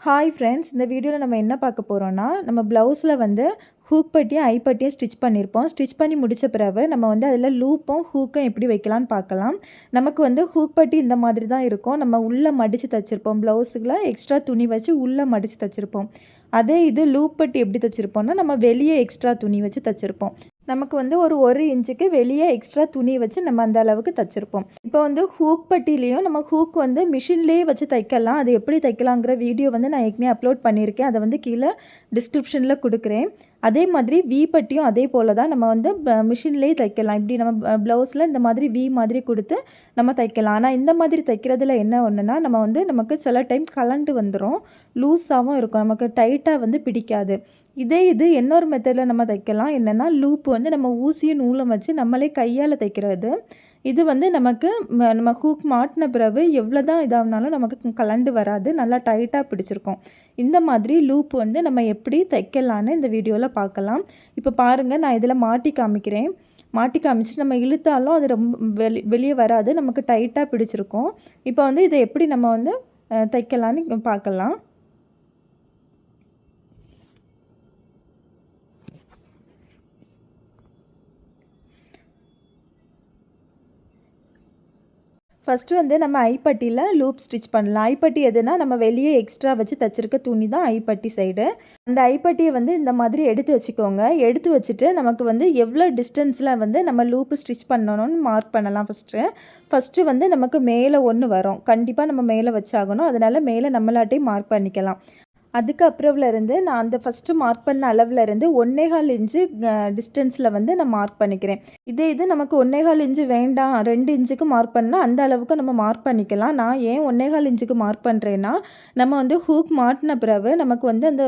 Hi friends இந்த வீடியோவில் நம்ம என்ன பார்க்க போகிறோன்னா நம்ம ப்ளவுஸில் வந்து ஹூக் பட்டியும் ஐ பட்டியும் ஸ்டிச் பண்ணியிருப்போம் ஸ்டிச் பண்ணி முடித்த பிறகு நம்ம வந்து அதில் லூப்பும் ஹூக்கும் எப்படி வைக்கலான்னு பார்க்கலாம். நமக்கு வந்து ஹூக் பட்டி இந்த மாதிரி தான் இருக்கும். நம்ம உள்ளே மடித்து தைச்சிருப்போம். ப்ளவுஸுக்குள்ள எக்ஸ்ட்ரா துணி வச்சு உள்ளே மடித்து தைச்சிருப்போம். அதே இது லூப் பட்டி எப்படி தைச்சிருப்போம்னா நம்ம வெளியே எக்ஸ்ட்ரா துணி வச்சு தைச்சிருப்போம். நமக்கு வந்து ஒரு ஒரு இன்ச்சுக்கு வெளியே எக்ஸ்ட்ரா துணி வச்சு நம்ம அந்த அளவுக்கு தைச்சிருப்போம். இப்போ வந்து ஹூக் பட்டிலையும் நம்ம ஹூக் வந்து மிஷின்லேயே வச்சு தைக்கலாம். அது எப்படி தைக்கலாங்கிற வீடியோ வந்து நான் ஏற்கனவே அப்லோட் பண்ணியிருக்கேன். அதை வந்து கீழே டிஸ்கிரிப்ஷனில் கொடுக்குறேன். அதே மாதிரி வி பட்டியும் அதே போல் தான் நம்ம வந்து மிஷின்லேயே தைக்கலாம். இப்படி நம்ம ப்ளவுஸில் இந்த மாதிரி வி மாதிரி கொடுத்து நம்ம தைக்கலாம். ஆனால் இந்த மாதிரி தைக்கிறதுல என்ன ஒன்றுனா நம்ம வந்து நமக்கு சில டைம் கலண்டு வந்துடும் லூஸாகவும் இருக்கும். நமக்கு டைட்டாக வந்து பிடிக்காது. இதே இது இன்னொரு மெத்தடில் நம்ம தைக்கலாம். என்னென்னா லூப் வந்து நம்ம ஊசியும் நூலும் வச்சு நம்மளே கையால் தைக்கிறது. இது வந்து நமக்கு நம்ம ஹூக் மாட்டின பிறகு எவ்வளோ தான் இதாகனாலும் நமக்கு கலண்டு வராது. நல்லா டைட்டாக பிடிச்சிருக்கும். இந்த மாதிரி லூப் வந்து நம்ம எப்படி தைக்கலான்னு இந்த வீடியோவில் பார்க்கலாம். இப்போ பாருங்கள் நான் இதில் மாட்டி காமிக்கிறேன். மாட்டி காமிச்சிட்டு நம்ம இழுத்தாலும் அது ரொம்ப வெளி வெளியே வராது. நமக்கு டைட்டாக பிடிச்சிருக்கும். இப்போ வந்து இதை எப்படி நம்ம வந்து தைக்கலான்னு பார்க்கலாம். ஃபஸ்ட்டு வந்து நம்ம ஐப்பட்டியில் லூப் ஸ்டிச் பண்ணலாம். ஐப்பட்டி எதுனா நம்ம வெளியே எக்ஸ்ட்ரா வச்சு தைச்சிருக்க துணி தான் ஐப்பட்டி சைடு அந்த ஐப்பட்டியை வந்து இந்த மாதிரி எடுத்து வச்சுக்கோங்க. எடுத்து வச்சுட்டு நமக்கு வந்து எவ்வளோ டிஸ்டன்ஸில் வந்து நம்ம லூப்பு ஸ்டிச் பண்ணணும்னு மார்க் பண்ணலாம் ஃபஸ்ட்டு ஃபஸ்ட்டு வந்து நமக்கு மேலே ஒன்று வரும். கண்டிப்பாக நம்ம மேலே வச்சாகணும். அதனால் மேலே நம்மளாட்டையும் மார்க் பண்ணிக்கலாம். அதுக்கு நான் அந்த ஃபஸ்ட்டு மார்க் பண்ண அளவுலேருந்து ஒன்றேகால் இன்ச்சு டிஸ்டன்ஸில் வந்து நான் மார்க் பண்ணிக்கிறேன். இதே இது நமக்கு ஒன்றேகால் இன்ச்சு வேண்டாம் ரெண்டு இன்ச்சுக்கு மார்க் பண்ணால் அந்த அளவுக்கு நம்ம மார்க் பண்ணிக்கலாம். நான் ஏன் ஒன்றேகால் இன்ச்சுக்கு மார்க் பண்ணுறேன்னா நம்ம வந்து ஹூக் மாட்டின பிறகு நமக்கு வந்து அந்த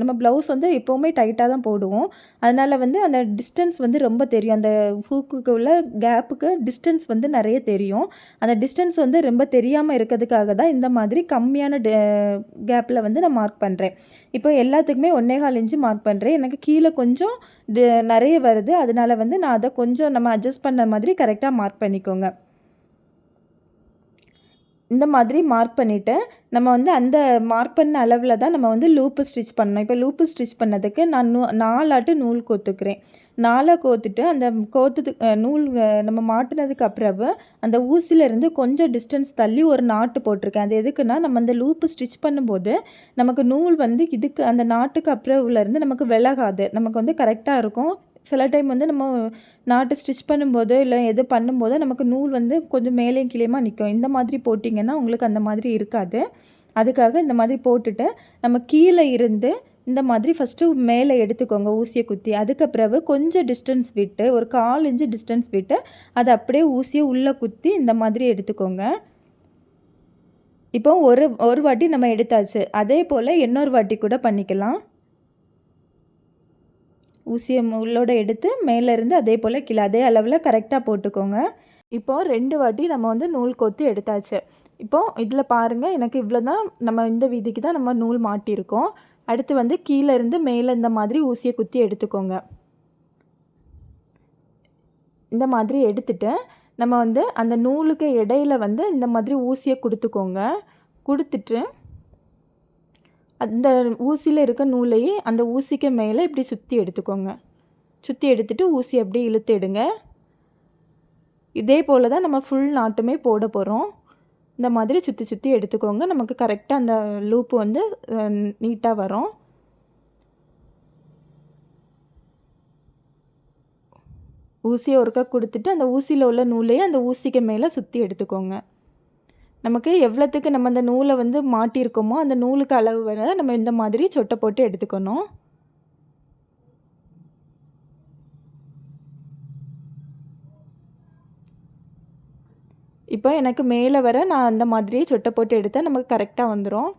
நம்ம ப்ளவுஸ் வந்து எப்போவுமே டைட்டாக தான் போடுவோம். அதனால் வந்து அந்த டிஸ்டன்ஸ் வந்து ரொம்ப தெரியும். அந்த ஹூக்குக்கு உள்ள கேப்புக்கு டிஸ்டன்ஸ் வந்து நிறைய தெரியும். அந்த டிஸ்டன்ஸ் வந்து ரொம்ப தெரியாமல் இருக்கிறதுக்காக தான் இந்த மாதிரி கம்மியான கேப்பில் வந்து நான் மார்க் பண்ணுறேன் இப்போ எல்லாத்துக்குமே ஒன்றே கால் இன்ச்சு மார்க் பண்ணுறேன் எனக்கு கீழே கொஞ்சம் நிறைய வருது. அதனால் வந்து நான் அதை கொஞ்சம் நம்ம அட்ஜஸ்ட் பண்ண மாதிரி கரெக்டாக மார்க் பண்ணிக்கோங்க. இந்த மாதிரி மார்க் பண்ணிவிட்டு நம்ம வந்து அந்த மார்க் பண்ண அளவில் தான் நம்ம வந்து லூப்பு ஸ்டிச் பண்ணணும். இப்போ லூப்பு ஸ்டிச் பண்ணதுக்கு நான் நூ நாலாட்டு நூல் கோத்துக்கிறேன். நாலாக கோத்துட்டு அந்த கோத்துட்டு நூல் நம்ம மாட்டினதுக்கு அப்புறவு அந்த ஊசியிலேருந்து கொஞ்சம் டிஸ்டன்ஸ் தள்ளி ஒரு நாட்டு போட்டிருக்கேன். அது எதுக்குன்னா நம்ம அந்த லூப்பு ஸ்டிச் பண்ணும்போது நமக்கு நூல் வந்து இதுக்கு அந்த நாட்டுக்கு அப்புறவுலேருந்து நமக்கு விலகாது. நமக்கு வந்து கரெக்டாக இருக்கும். சில டைம் வந்து நம்ம நாட்டு ஸ்டிச் பண்ணும்போதோ இல்லை எது பண்ணும்போதோ நமக்கு நூல் வந்து கொஞ்சம் மேலேயும் கீழேயுமா நிற்கும் இந்த மாதிரி போட்டிங்கன்னா உங்களுக்கு அந்த மாதிரி இருக்காது. அதுக்காக இந்த மாதிரி போட்டுட்டு நம்ம கீழே இருந்து இந்த மாதிரி ஃபஸ்ட்டு மேலே எடுத்துக்கோங்க ஊசியை குத்தி. அதுக்கப்புறவு கொஞ்சம் டிஸ்டன்ஸ் விட்டு ஒரு கால் இன்ச்சு டிஸ்டன்ஸ் விட்டு அதை அப்படியே ஊசியை உள்ளே குத்தி இந்த மாதிரி எடுத்துக்கோங்க. இப்போ ஒரு ஒரு வாட்டி நம்ம எடுத்தாச்சு. அதே போல் இன்னொரு வாட்டி கூட பண்ணிக்கலாம். ஊசியை உள்ளோட எடுத்து மேலேருந்து அதே போல் கீழே அதே அளவில் கரெக்டாக போட்டுக்கோங்க. இப்போது ரெண்டு வாட்டி நம்ம வந்து நூல் கொத்து எடுத்தாச்சு. இப்போது இதில் பாருங்கள் எனக்கு இவ்வளோ தான் நம்ம இந்த வீதிக்கு தான் நம்ம நூல் மாட்டியிருக்கோம். அடுத்து வந்து கீழே இருந்து மேலே இந்த மாதிரி ஊசியை குத்தி எடுத்துக்கோங்க. இந்த மாதிரி எடுத்துட்டு நம்ம வந்து அந்த நூலுக்கு இடையில வந்து இந்த மாதிரி ஊசியை கொடுத்துக்கோங்க. கொடுத்துட்டு அந்த ஊசியில் இருக்க நூலையே அந்த ஊசிக்கு மேலே இப்படி சுற்றி எடுத்துக்கோங்க. சுற்றி எடுத்துகிட்டு ஊசி அப்படியே இழுத்து எடுங்க. இதே போல் தான் நம்ம ஃபுல் நாட்டுமே போட போகிறோம் இந்த மாதிரி சுற்றி சுற்றி எடுத்துக்கோங்க. நமக்கு கரெக்டாக அந்த லூப்பு வந்து நீட்டாக வரும். ஊசியை ஒருக்கா கொடுத்துட்டு அந்த ஊசியில் உள்ள நூலையே அந்த ஊசிக்கு மேலே சுற்றி எடுத்துக்கோங்க. நமக்கு எவ்வளோத்துக்கு நம்ம அந்த நூலை வந்து மாட்டியிருக்கோமோ அந்த நூலுக்கு அளவு வர நம்ம இந்த மாதிரி சொட்டை போட்டு எடுத்துக்கணும். இப்போ எனக்கு மேலே வர நான் அந்த மாதிரியே சொட்டை போட்டு எடுத்தால் நமக்கு கரெக்டாக வந்துடும்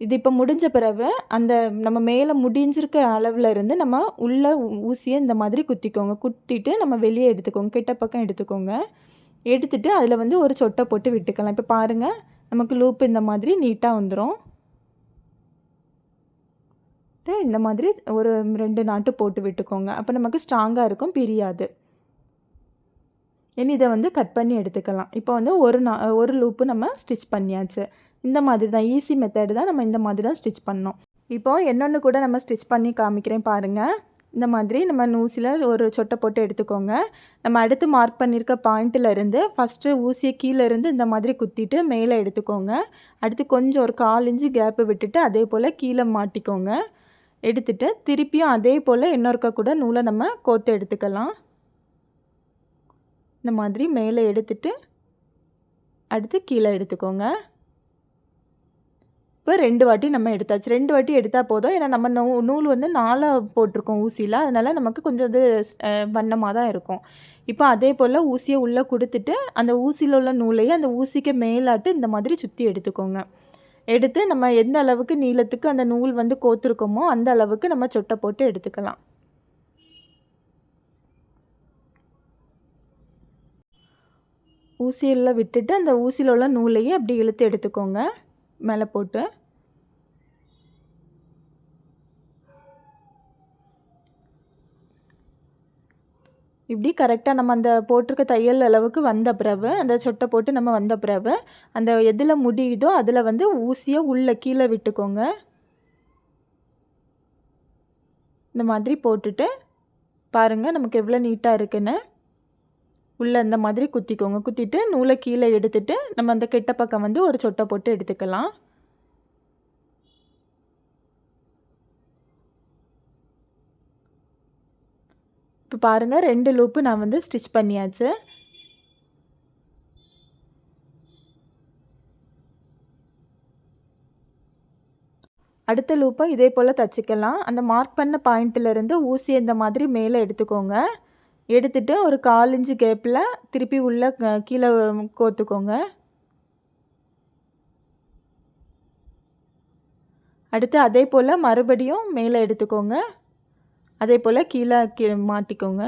இது இப்போ முடிஞ்ச பிறகு அந்த நம்ம மேலே முடிஞ்சிருக்க அளவில் இருந்து நம்ம உள்ள ஊசியை இந்த மாதிரி குத்திக்கோங்க. குத்திட்டு நம்ம வெளியே எடுத்துக்கோங்க. கிட்ட பக்கம் எடுத்துக்கோங்க. எடுத்துட்டு அதில் வந்து ஒரு சொட்டை போட்டு விட்டுக்கலாம். இப்போ பாருங்கள் நமக்கு லூப் இந்த மாதிரி நீட்டாக வந்துடும் இந்த மாதிரி ஒரு ரெண்டு நாட்டு போட்டு விட்டுக்கோங்க. அப்போ நமக்கு ஸ்ட்ராங்காக இருக்கும் பிரியாது. இனி இதை வந்து கட் பண்ணி எடுத்துக்கலாம். இப்போ வந்து ஒரு நா ஒரு லூப்பு நம்ம ஸ்டிச் பண்ணியாச்சு. இந்த மாதிரி தான் ஈஸி மெத்தடு தான் நம்ம இந்த மாதிரி தான் ஸ்டிச் பண்ணோம். இப்போது என்னென்னு கூட நம்ம ஸ்டிச் பண்ணி காமிக்கிறேன் பாருங்கள் இந்த மாதிரி நம்ம ஊசியில் ஒரு சொட்டை போட்டு எடுத்துக்கோங்க. நம்ம அடுத்து மார்க் பண்ணியிருக்க பாயிண்ட்டில் இருந்து ஃபஸ்ட்டு ஊசியை கீழே இருந்து இந்த மாதிரி குத்திட்டு மேலே எடுத்துக்கோங்க. அடுத்து கொஞ்சம் ஒரு கால் இன்ச்சு கேப்பு விட்டுட்டு அதே போல் கீழே மாட்டிக்கோங்க. எடுத்துட்டு திருப்பியும் அதே போல் இன்னொருக்கா கூட நூலை நம்ம கோத்து எடுத்துக்கலாம். இந்த மாதிரி மேலே எடுத்துட்டு அடுத்து கீழே எடுத்துக்கோங்க. இப்போ ரெண்டு வாட்டி நம்ம எடுத்தாச்சு. ரெண்டு வாட்டி எடுத்தால் போதும். ஏன்னா நம்ம நூ நூல் வந்து நாலாக போட்டிருக்கோம் ஊசியில். அதனால் நமக்கு கொஞ்சம் இது வண்ணமாக தான் இருக்கும். இப்போ அதே போல் ஊசியை உள்ளே கொடுத்துட்டு அந்த ஊசியில் உள்ள நூலையே அந்த ஊசிக்கு மேலாட்டு இந்த மாதிரி சுற்றி எடுத்துக்கோங்க. எடுத்து நம்ம எந்த அளவுக்கு நீளத்துக்கு அந்த நூல் வந்து கோத்துருக்கோமோ அந்த அளவுக்கு நம்ம சொட்டை போட்டு எடுத்துக்கலாம். ஊசியில் விட்டுட்டு அந்த ஊசியில் உள்ள நூலையே அப்படி இழுத்து எடுத்துக்கோங்க. மேலே போட்டு. இப்படி கரெக்டாக நம்ம அந்த போட்டிருக்க தையல் அளவுக்கு வந்த பிறகு அந்த சொட்டை போட்டு நம்ம வந்த பிறகு அந்த எதில் முடியுதோ அதில் வந்து ஊசியை உள்ளே கீழே விட்டுக்கோங்க. இந்த மாதிரி போட்டுட்டு பாருங்கள் நமக்கு எவ்வளோ நீட்டாக இருக்குன்னு. உள்ளே இந்த மாதிரி குத்திக்கோங்க. குத்திட்டு நூலை கீழே எடுத்துட்டு நம்ம அந்த கெட்ட பக்கம் வந்து ஒரு சொட்டை போட்டு எடுத்துக்கலாம். இப்போ பாருங்கள் ரெண்டு லூப்பு நான் வந்து ஸ்டிச் பண்ணியாச்சு. அடுத்த லூப்பை இதே போல் தச்சுக்கலாம். அந்த மார்க் பண்ண பாயிண்ட்டிலேருந்து ஊசி இந்த மாதிரி மேலே எடுத்துக்கோங்க. எடுத்துட்டு ஒரு கால் இன்ச்சு கேப்பில் திருப்பி உள்ளே கீழே கோத்துக்கோங்க. அடுத்து அதே போல் மறுபடியும் மேலே எடுத்துக்கோங்க. அதே போல் கீழே கீ மாட்டிக்கோங்க.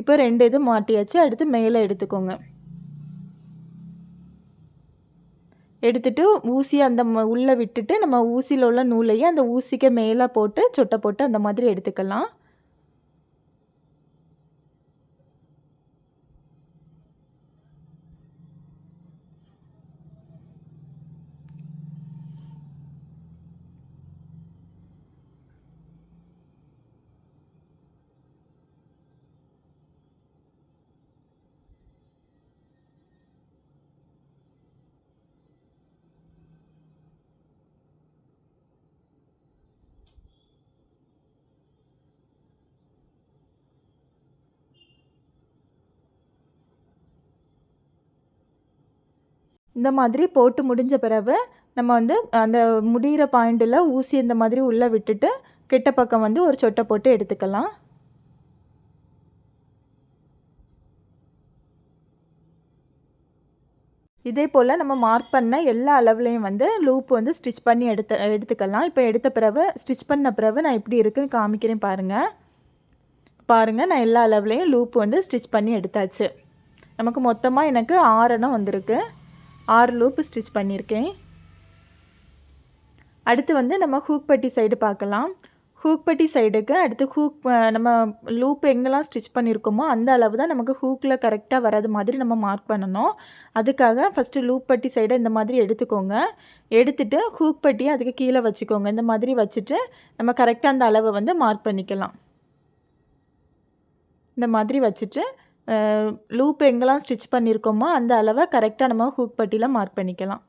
இப்போ ரெண்டு இது மாட்டியாச்சு அடுத்து மேலே எடுத்துக்கோங்க. எடுத்துட்டு ஊசி அந்த உள்ளே விட்டுட்டு நம்ம ஊசியில் உள்ள நூலையே அந்த ஊசிக்கு மேலே போட்டு சொட்டை போட்டு அந்த மாதிரி எடுத்துக்கலாம். இந்த மாதிரி போட்டு முடிஞ்ச பிறகு நம்ம வந்து அந்த முடிகிற பாயிண்டில் ஊசி இந்த மாதிரி உள்ளே விட்டுட்டு கெட்ட பக்கம் வந்து ஒரு சொட்டை போட்டு எடுத்துக்கலாம். இதே போல் நம்ம மார்க் பண்ண எல்லா அளவுலேயும் வந்து லூப் வந்து ஸ்டிச் பண்ணி எடுத்து எடுத்துக்கலாம். இப்போ எடுத்த பிறகு ஸ்டிச் பண்ண பிறகு நான் எப்படி இருக்குன்னு காமிக்கிறேன் பாருங்கள் பாருங்கள் நான் எல்லா அளவுலேயும் லூப் வந்து ஸ்டிச் பண்ணி எடுத்தாச்சு. நமக்கு மொத்தமாக எனக்கு ஆறணம் வந்திருக்கு. ஆறு லூப் ஸ்டிச் பண்ணியிருக்கேன். அடுத்து வந்து நம்ம ஹூக்பட்டி சைடு பார்க்கலாம். ஹூக்பட்டி சைடுக்கு அடுத்து ஹூக் நம்ம லூப் எங்கெல்லாம் ஸ்டிச் பண்ணியிருக்கோமோ அந்த அளவு தான் நமக்கு ஹூக்கில் கரெக்டாக வராது மாதிரி நம்ம மார்க் பண்ணணும். அதுக்காக ஃபஸ்ட்டு லூப் பட்டி சைடை இந்த மாதிரி எடுத்துக்கோங்க. எடுத்துட்டு ஹூக் பட்டியை அதுக்கு கீழே வச்சுக்கோங்க. இந்த மாதிரி வச்சுட்டு நம்ம கரெக்டாக அந்த அளவை வந்து மார்க் பண்ணிக்கலாம். இந்த மாதிரி வச்சுட்டு லூப் எங்கெல்லாம் ஸ்டிச் பண்ணியிருக்கோமோ அந்த அளவை கரெக்டாக நம்ம ஹூக் பட்டியில் மார்க் பண்ணிக்கலாம்.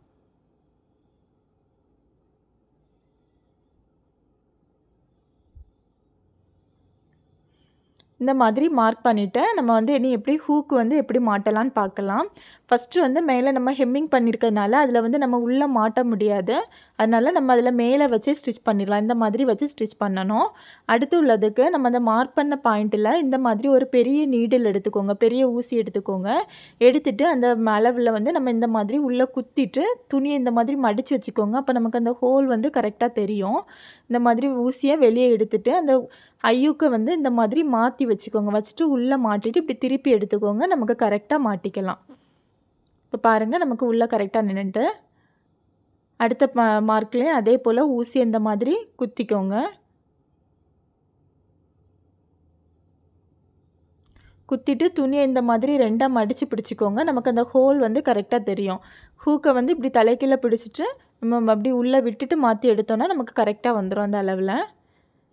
இந்த மாதிரி மார்க் பண்ணிவிட்டு நம்ம வந்து இனி எப்படி ஹூக்கு வந்து எப்படி மாட்டலான்னு பார்க்கலாம். ஃபஸ்ட்டு வந்து மேலே நம்ம ஹெம்மிங் பண்ணியிருக்கிறதுனால அதில் வந்து நம்ம உள்ளே மாட்ட முடியாது. அதனால் நம்ம அதில் மேலே வச்சு ஸ்டிச் பண்ணிடலாம். இந்த மாதிரி வச்சு ஸ்டிச் பண்ணணும். அடுத்து உள்ளதுக்கு நம்ம அந்த மார்க் பண்ண பாயிண்ட்டில் இந்த மாதிரி ஒரு பெரிய நீடில் எடுத்துக்கோங்க. பெரிய ஊசி எடுத்துக்கோங்க. எடுத்துகிட்டு அந்த அளவில் வந்து நம்ம இந்த மாதிரி உள்ளே குத்திட்டு துணியை இந்த மாதிரி மடித்து வச்சுக்கோங்க. அப்போ நமக்கு அந்த ஹோல் வந்து கரெக்டாக தெரியும். இந்த மாதிரி ஊசியை வெளியே எடுத்துகிட்டு அந்த ஐயூக்கை வந்து இந்த மாதிரி மாற்றி வச்சுக்கோங்க. வச்சுட்டு உள்ளே மாட்டிட்டு இப்படி திருப்பி எடுத்துக்கோங்க. நமக்கு கரெக்டாக மாட்டிக்கலாம். இப்போ பாருங்கள் நமக்கு உள்ளே கரெக்டாக நின்றுட்டு அடுத்த மா மார்க்லேயும் அதே போல் ஊசி இந்த மாதிரி குத்திக்கோங்க. குத்திட்டு துணியை இந்த மாதிரி ரெண்டாக மடித்து பிடிச்சிக்கோங்க. நமக்கு அந்த ஹோல் வந்து கரெக்டாக தெரியும். ஹூக்கை வந்து இப்படி தலைக்கீழே பிடிச்சிட்டு நம்ம அப்படி உள்ளே விட்டுட்டு மாற்றி எடுத்தோன்னா நமக்கு கரெக்டாக வந்துடும் அந்த அளவில்.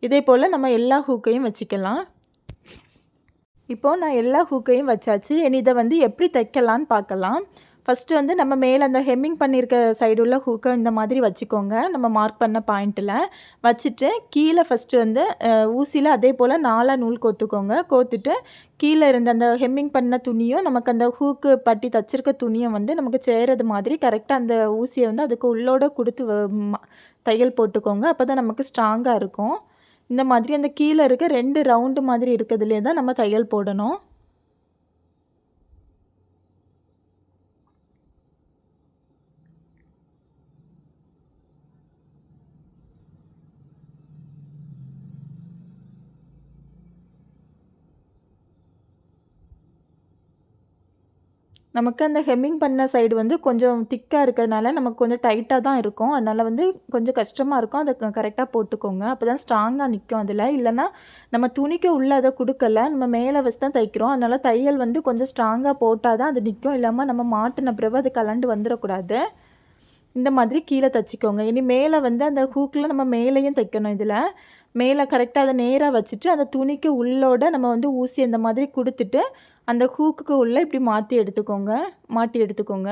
இதே போல் நம்ம எல்லா ஹூக்கையும் வச்சுக்கலாம். இப்போது நான் எல்லா ஹூக்கையும் வச்சாச்சு. இனி இதை வந்து எப்படி தைக்கலான்னு பார்க்கலாம். ஃபஸ்ட்டு வந்து நம்ம மேலே அந்த ஹெம்மிங் பண்ணியிருக்க சைடு உள்ள ஹூக்கை இந்த மாதிரி வச்சுக்கோங்க. நம்ம மார்க் பண்ண பாயிண்ட்டில் வச்சுட்டு கீழே ஃபஸ்ட்டு வந்து ஊசியில் அதே போல் நாலாக நூல் கோத்துக்கோங்க. கோத்துட்டு கீழே இருந்த அந்த ஹெம்மிங் பண்ண துணியும் நமக்கு அந்த ஹூக்கு பட்டி தச்சிருக்க துணியும் வந்து நமக்கு சேரது மாதிரி கரெக்டாக அந்த ஊசியை வந்து அதுக்கு உள்ளோட கொடுத்து தையல் போட்டுக்கோங்க. அப்போ தான் நமக்கு ஸ்ட்ராங்காக இருக்கும். இந்த மாதிரி அந்த கீழே இருக்க ரெண்டு ரவுண்டு மாதிரி இருக்கிறதுலே தான் நம்ம தையல் போடணும். நமக்கு அந்த ஹெம்மிங் பண்ண சைடு வந்து கொஞ்சம் திக்காக இருக்கிறதுனால நமக்கு கொஞ்சம் டைட்டாக தான் இருக்கும். அதனால் வந்து கொஞ்சம் கஷ்டமாக இருக்கும். அதை கரெக்டாக போட்டுக்கோங்க. அப்போ தான் ஸ்ட்ராங்காக நிற்கும் அதில். இல்லைன்னா நம்ம துணிக்கு உள்ளே அதை கொடுக்கல. நம்ம மேலே வச்சு தான் தைக்கிறோம். அதனால் தையல் வந்து கொஞ்சம் ஸ்ட்ராங்காக போட்டால் தான் அது நிற்கும் இல்லாமல் நம்ம மாட்டின பிறகு அது கலண்டு வந்துடக்கூடாது இந்த மாதிரி கீழே தைச்சிக்கோங்க. இனி மேலே வந்து அந்த ஹூக்கில் நம்ம மேலேயும் தைக்கணும் இதில். மேலே கரெக்டாக அதை நேராக வச்சுட்டு அந்த துணிக்கு உள்ளோட நம்ம வந்து ஊசி அந்த மாதிரி கொடுத்துட்டு அந்த ஹூக்குக்கு உள்ளே இப்படி மாற்றி எடுத்துக்கோங்க மாட்டி எடுத்துக்கோங்க.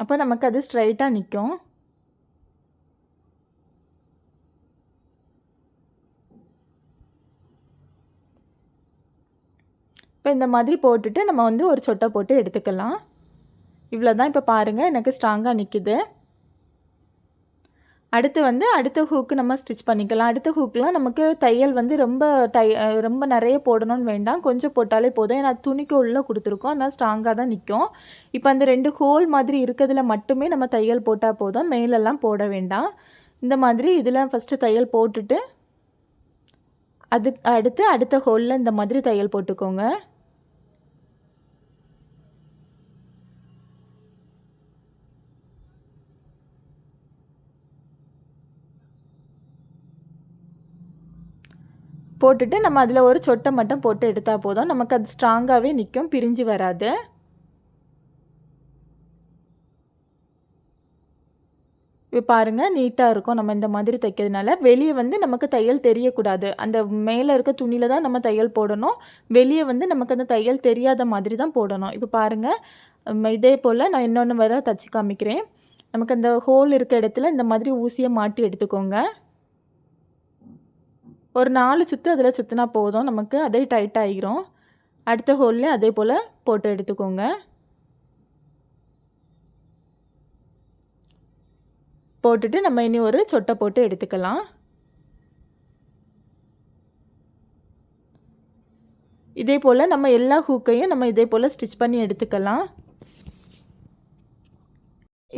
அப்போ நமக்கு அது ஸ்ட்ரைட்டாக நிற்கும் இப்போ இந்த மாதிரி போட்டுட்டு நம்ம வந்து ஒரு சொட்டை போட்டு எடுத்துக்கலாம். இவ்வளோ தான் இப்போ பாருங்கள் எனக்கு ஸ்ட்ராங்காக நிற்கிது அடுத்து வந்து அடுத்த ஹூக்கு நம்ம ஸ்டிச் பண்ணிக்கலாம். அடுத்த ஹூக்கெலாம் நமக்கு தையல் வந்து ரொம்ப டை ரொம்ப நிறைய போடணும்னு வேண்டாம். கொஞ்சம் போட்டாலே போதும். ஏன்னா துணிக்கு உள்ளே கொடுத்துருக்கோம். ஆனால் ஸ்ட்ராங்காக தான் நிற்கும் இப்போ அந்த ரெண்டு ஹோல் மாதிரி இருக்கிறதுல மட்டுமே நம்ம தையல் போட்டால் போதும். மேலெல்லாம் போட வேண்டாம். இந்த மாதிரி இதில் ஃபஸ்ட்டு தையல் போட்டுட்டு அது அடுத்து அடுத்த ஹோலில் இந்த மாதிரி தையல் போட்டுக்கோங்க. போட்டுட்டு நம்ம அதில் ஒரு சொட்டை மட்டும் போட்டு எடுத்தால் போதும். நமக்கு அது ஸ்ட்ராங்காகவே நிற்கும் பிரிஞ்சு வராது. இப்போ பாருங்கள் நீட்டாக இருக்கும். நம்ம இந்த மாதிரி தைக்கிறதுனால வெளியே வந்து நமக்கு தையல் தெரியக்கூடாது. அந்த மேலே இருக்க துணியில் தான் நம்ம தையல் போடணும். வெளியே வந்து நமக்கு அந்த தையல் தெரியாத மாதிரி தான் போடணும். இப்போ பாருங்கள் இதே போல் நான் இன்னொன்று வர தச்சு காமிக்கிறேன். நமக்கு அந்த ஹோல் இருக்க இடத்துல இந்த மாதிரி ஊசியை மாட்டி எடுத்துக்கோங்க. ஒரு நாலு சுற்று அதில் சுற்றினா போதும். நமக்கு அதே டைட் ஆகிரும் அடுத்த ஹோல்லையும் அதே போல் போட்டு எடுத்துக்கோங்க. போட்டுட்டு நம்ம இனி ஒரு சொட்டை போட்டு எடுத்துக்கலாம். இதே போல் நம்ம எல்லா ஹூக்கையும் நம்ம இதே போல் ஸ்டிச் பண்ணி எடுத்துக்கலாம்.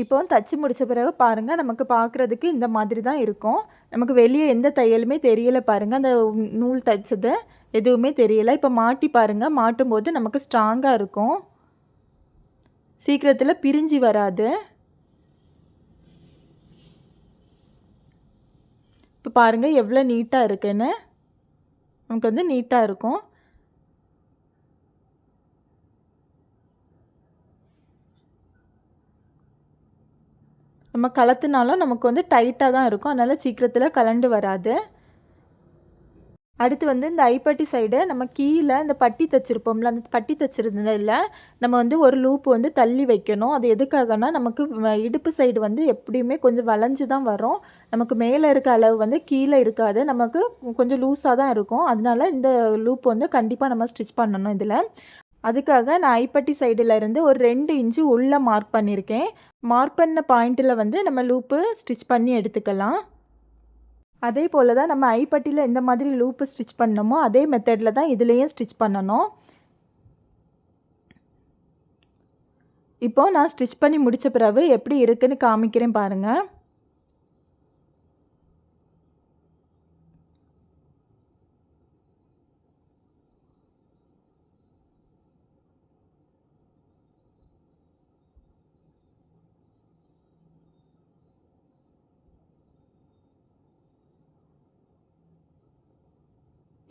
இப்போ தச்சு முடித்த பிறகு பாருங்கள் நமக்கு பார்க்குறதுக்கு இந்த மாதிரி தான் இருக்கும். நமக்கு வெளியே எந்த தையலுமே தெரியலை பாருங்கள் அந்த நூல் தைச்சதை எதுவுமே தெரியலை. இப்போ மாட்டி பாருங்கள் மாட்டும் போது நமக்கு ஸ்ட்ராங்காக இருக்கும். சீக்கிரத்தில் பிரிஞ்சு வராது. இப்போ பாருங்கள் எவ்வளோ நீட்டாக இருக்குன்னு. நமக்கு வந்து நீட்டாக இருக்கும். நம்ம கலத்துனாலும் நமக்கு வந்து டைட்டாக தான் இருக்கும். அதனால் சீக்கிரத்தில் கலண்டு வராது. அடுத்து வந்து இந்த ஐப்பட்டி சைடு நம்ம கீழே இந்த பட்டி தைச்சிருப்போம்ல அந்த பட்டி தைச்சிருந்ததில் நம்ம வந்து ஒரு லூப் வந்து தள்ளி வைக்கணும். அது எதுக்காகனா நமக்கு இடுப்பு சைடு வந்து எப்படியுமே கொஞ்சம் வளைஞ்சு தான் வரும். நமக்கு மேலே இருக்க அளவு வந்து கீழே இருக்காது. நமக்கு கொஞ்சம் லூஸாக தான் இருக்கும். அதனால இந்த லூப் வந்து கண்டிப்பாக நம்ம ஸ்டிச் பண்ணணும் இதில். அதுக்காக நான் ஐப்பட்டி சைடில் இருந்து ஒரு ரெண்டு இன்ச்சு உள்ளே மார்க் பண்ணியிருக்கேன் மார்க் பண்ண பாயிண்ட்டில் வந்து நம்ம லூப்பு ஸ்டிச் பண்ணி எடுத்துக்கலாம். அதே போல் தான் நம்ம ஐப்பட்டியில் எந்த மாதிரி லூப்பு ஸ்டிச் பண்ணோமோ அதே மெத்தடில் தான் இதுலேயும் ஸ்டிச் பண்ணணும். இப்போது நான் ஸ்டிச் பண்ணி முடித்த பிறகு எப்படி இருக்குதுன்னு காமிக்கிறேன் பாருங்கள்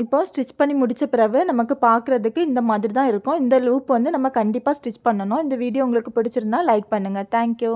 இப்போ ஸ்டிச் பண்ணி முடித்த பிறகு நமக்கு பார்க்குறதுக்கு இந்த மாதிரி தான் இருக்கும். இந்த லூப் வந்து நம்ம கண்டிப்பாக ஸ்டிச் பண்ணணும். இந்த வீடியோ உங்களுக்கு பிடிச்சிருந்தா லைக் பண்ணுங்கள் தேங்க்யூ